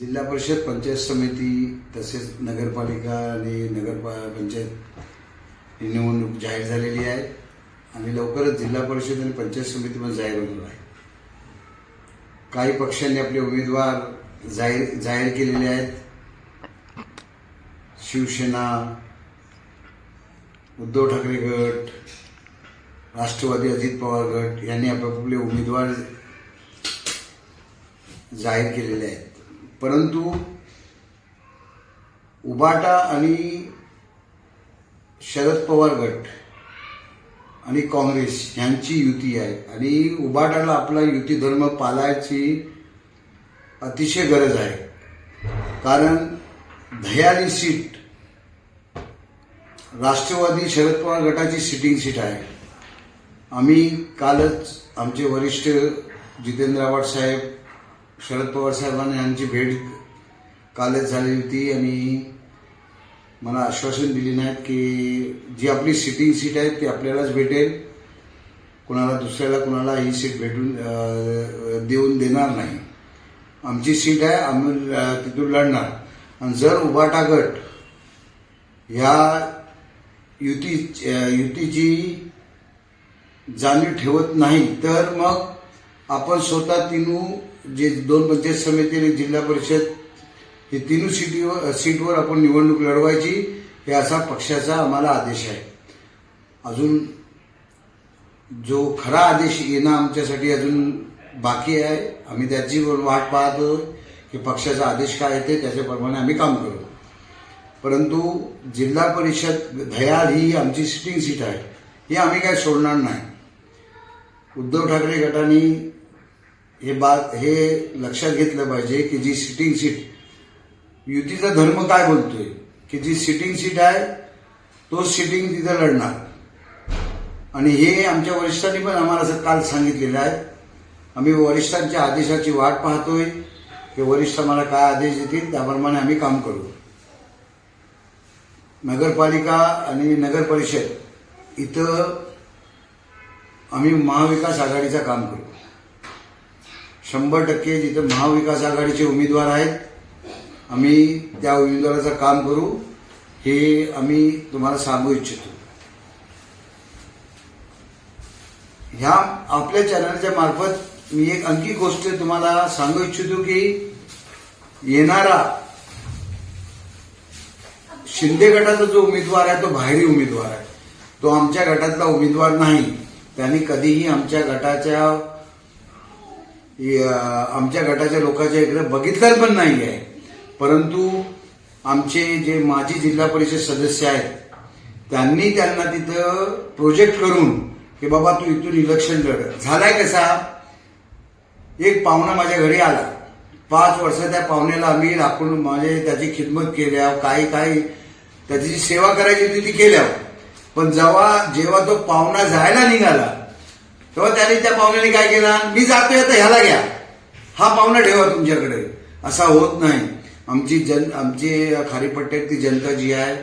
जिल्हा परिषद पंचायत समिती तसेच नगरपालिका आणि नगरपा पंचायत निवडणूक जाहीर झालेली आहे आणि लवकरच जिल्हा परिषद आणि पंचायत समिती पण जाहीर होणार आहे. काही पक्षांनी आपले उमेदवार जाहीर जाहीर केलेले आहेत. शिवसेना उद्धव ठाकरे गट राष्ट्रवादी अजित पवार गट यांनी आपापले उमेदवार जाहीर केलेले आहेत. परंतु उबाटा आणि शरद पवार गट आणि काँग्रेस यांची युती आहे. आणि उबाटाला आपला युती धर्म पालायची अतिशय गरज आहे. कारण दह्याली सीट राष्ट्रवादी शरद पवार गटाची सिटिंग सीट आहे. आम्ही कालच आमचे वरिष्ठ जितेंद्र आव्हाड साहेब शरद पवार साहेबांनी यांची भेट कालच झाली होती आणि मला आश्वासन दिली नाहीत की जी आपली सिटिंग सीट आहे ती आपल्यालाच भेटेल. कुणाला दुसऱ्याला कुणाला ही सीट भेटून देऊन देणार नाही. आमची सीट आहे आम्ही तिथून लढणार. आणि जर उबाटा गट ह्या युती युतीची जाणीव ठेवत नाही तर मग आपण स्वतः तिनू जे दोन पंचायत समिती आणि जिल्हा परिषद हे तिनू सीटीवर सीटवर आपण निवडणूक लढवायची हे असा पक्षाचा आम्हाला आदेश आहे. अजून जो खरा आदेश येणं आमच्यासाठी अजून बाकी आहे आम्ही त्याची वाट पाहतो की पक्षाचा आदेश काय येते त्याच्याप्रमाणे आम्ही काम करू. परंतु जिल्हा परिषद धयाल ही आमची सिटिंग सीट आहे हे आम्ही काय सोडणार नाही. उद्धव ठाकरे गटाने हे बा हे लक्षात घेतलं पाहिजे की जी सिटिंग सीट युतीचा धर्म काय बोलतोय? की जी सिटिंग सीट आहे तो सिटिंग तिथं लढणार. आणि हे आमच्या वरिष्ठांनी पण आम्हाला असं काल सांगितलेलं आहे. आम्ही वरिष्ठांच्या आदेशाची वाट पाहतोय. की वरिष्ठ आम्हाला काय आदेश देतील त्याप्रमाणे आम्ही काम करू. नगरपालिका आणि नगर परिषद इथं आम्ही महाविकास आघाडीचं काम करू. शंभर टक्के जिथे महाविकास आघाडीचे उमेदवार आहेत आम्ही त्या उमेदवाराचं काम करू हे आम्ही तुम्हाला सांगू इच्छितो. ह्या आपल्या चॅनलच्या मार्फत मी एक आणखी गोष्ट तुम्हाला सांगू इच्छितो की येणारा शिंदे गटाचा जो उमेदवार आहे तो बाहेरी उमेदवार आहे. तो आमच्या गटातला उमेदवार नाही. त्यांनी कधीही आमच्या गटाच्या आमच्या गटाच्या लोकांच्या इकडे बघितलं पण नाही आहे परंतु आमचे जे माजी जिल्हा परिषद सदस्य आहेत त्यांनी त्यांना तिथं प्रोजेक्ट करून की बाबा तू इथून इलेक्शन लढ. झालाय कसा? एक पाहुणा माझ्या घरी आला. पाच वर्ष त्या पाहुण्याला आम्ही राखून माझे त्याची खिदमत केल्या काही काही त्याची जी सेवा करायची होती ती केल्या पण जेव्हा जेव्हा तो पाहुणा जायला निघाला तेव्हा त्याने त्या पाहुण्याने काय केला? मी जातोय तर ह्याला घ्या. हा पाहुणा ठेवा तुमच्याकडे. असा होत नाही. आमची जन आमची खारीपट्ट्यात ती जनता जी आहे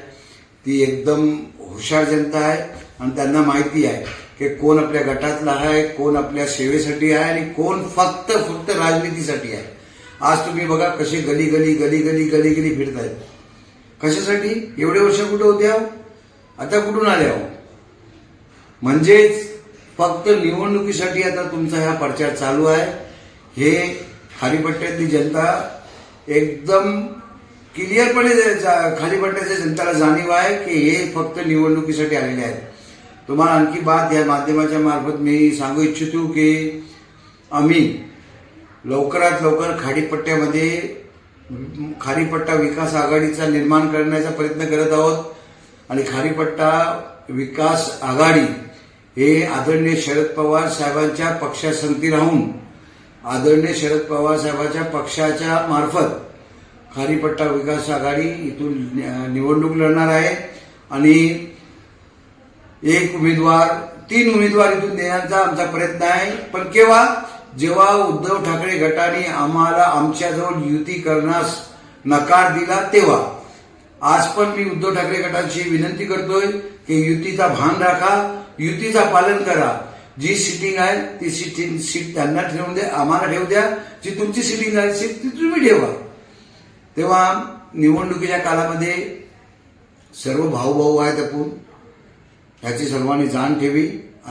ती एकदम हुशार जनता आहे आणि त्यांना माहिती आहे की कोण आपल्या गटातला आहे कोण आपल्या सेवेसाठी आहे आणि कोण फक्त फक्त राजनीतीसाठी आहे. आज तुम्ही बघा कसे गली गली गली गली गली गली फिरतायत. कशासाठी? एवढे वर्ष कुठे होते आहो? आता कुठून आले आहो? म्हणजेच फक्त निवडणुकीसाठी आता तुमचा हा प्रचार चालू आहे. हे खालीपट्ट्यातली जनता एकदम क्लिअरपणे जा- खालीपट्ट्याच्या जनताला जाणीव आहे की हे फक्त निवडणुकीसाठी आलेले आहेत. तुम्हाला आणखी बात या माध्यमाच्या मार्फत मी सांगू इच्छितो की आम्ही लवकरात लवकर खाडीपट्ट्यामध्ये खारीपट्टा विकास आघाडीचा निर्माण करण्याचा प्रयत्न करत आहोत. आणि खारीपट्टा विकास आघाडी हे आदरणीय शरद पवार साहेबांच्या पक्षासंगती राहून आदरणीय शरद पवार साहेबांच्या पक्षाच्या मार्फत खारीपट्टा विकास आघाडी इथून निवडणूक लढणार आहे आणि एक उमेदवार तीन उमेदवार इथून देण्याचा आमचा प्रयत्न आहे. पण केव्हा? जेव्हा उद्धव ठाकरे गटाने आम्हाला आमच्याजवळ युती करण्यास नकार दिला तेव्हा. आज पण मी उद्धव ठाकरे गटाची विनंती करतोय की युतीचा भान राखा युतीचा पालन करा. जी सिटिंग आहे ती सिटिंग सीट त्यांना ठेवून द्या आम्हाला ठेवू द्या. जी तुमची सिटिंग आहे सीट ती तुम्ही ठेवा. तेव्हा निवडणुकीच्या काळामध्ये सर्व भाऊभाऊ आहेत आपण ह्याची सर्वांनी जाण ठेवी.